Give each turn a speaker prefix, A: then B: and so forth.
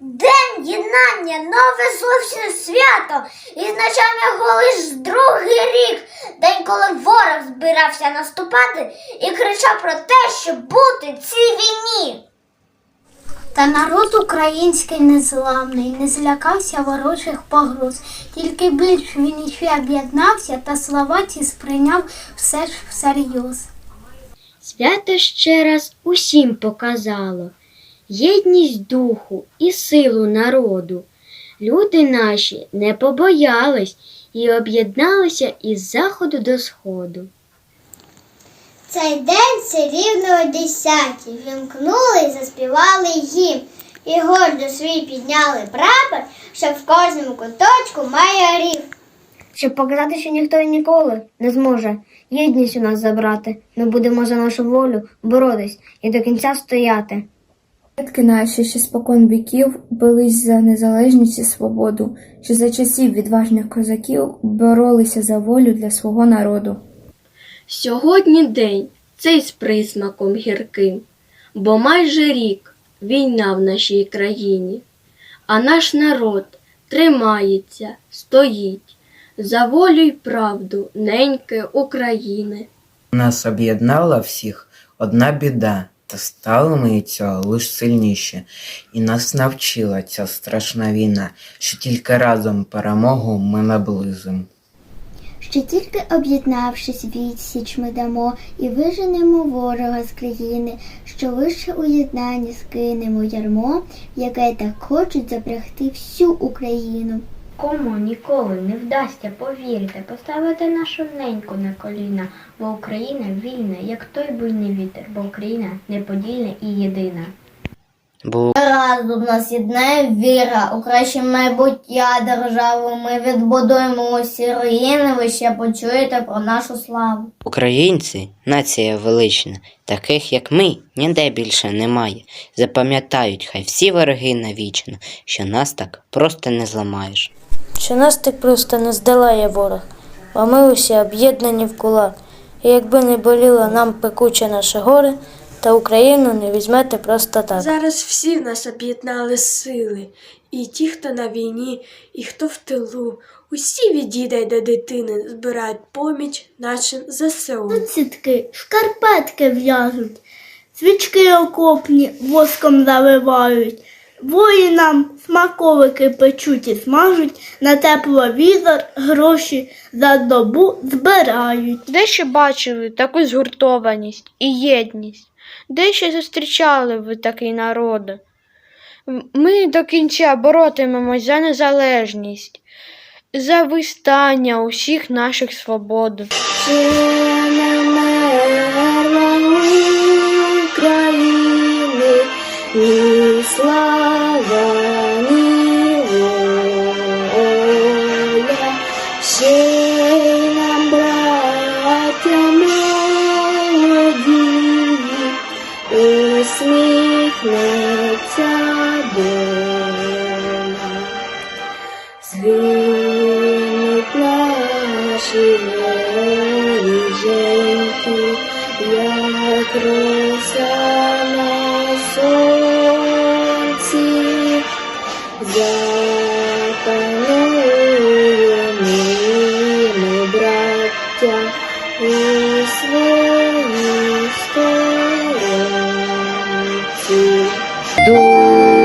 A: День єднання, нове зовсім свято, і означав його лиш другий рік, день, коли ворог збирався наступати і кричав про те, щоб бути цій війні.
B: Та народ український незламний, не злякався ворожих погроз, тільки більш він іще об'єднався та слова ці сприйняв все ж всерйоз.
C: Свято ще раз усім показало єдність духу і силу народу. Люди наші не побоялись і об'єдналися із заходу до сходу.
A: Цей день це рівно о десятій. Вімкнули і заспівали їм. І гордо свій підняли прапор, що в кожному куточку має рів.
D: Щоб показати, що ніхто і ніколи не зможе єдність у нас забрати. Ми будемо за нашу волю боротись і до кінця стояти.
E: Предки наші ще спокон віків бились за незалежність і свободу, що за часів відважних козаків боролися за волю для свого народу.
C: Сьогодні день цей з присмаком гірким, бо майже рік війна в нашій країні, а наш народ тримається, стоїть за волю й правду неньки України.
F: Нас об'єднала всіх одна біда, та стали ми цього лиш сильніше, і нас навчила ця страшна війна, що тільки разом перемогу ми наблизимо.
B: Що тільки об'єднавшись відсіч ми дамо і виженемо ворога з країни, що лише у єднанні скинемо ярмо, яке так хочуть запрягти всю Україну.
G: Кому ніколи не вдасться повірити, поставити нашу неньку на коліна, бо Україна вільна, як той буйний вітер, бо Україна неподільна і єдина.
F: Бо
A: Разом нас єднає віра у краще майбуття державу. Ми відбудуємо усі руїни, ви ще почуєте про нашу славу.
H: Українці нація велична, таких як ми ніде більше немає. Запам'ятають хай всі вороги навічно, що нас так просто не зламаєш.
I: Що нас так просто не здолає ворог, а ми усі об'єднані в кулак. І якби не боліло нам пекуче наше горе, та Україну не візьмете просто так.
J: Зараз всі в нас об'єднали сили, і ті, хто на війні, і хто в тилу. Усі від діда й до дитини збирають поміч нашим ЗСУ.
B: Сітки, шкарпетки в'яжуть, свічки окопні воском заливають, воїнам смаковики печуть і смажуть, на тепловізор гроші за добу збирають.
I: Де ще бачили таку згуртованість і єдність? Де ще зустрічали ви такий народ? Ми до кінця боротимемось за незалежність, за вистання усіх наших свобод.
G: Ще нам, браття молоді, усміхнеться доля. Звінуть наші воріженьки, як роса চুল দুধ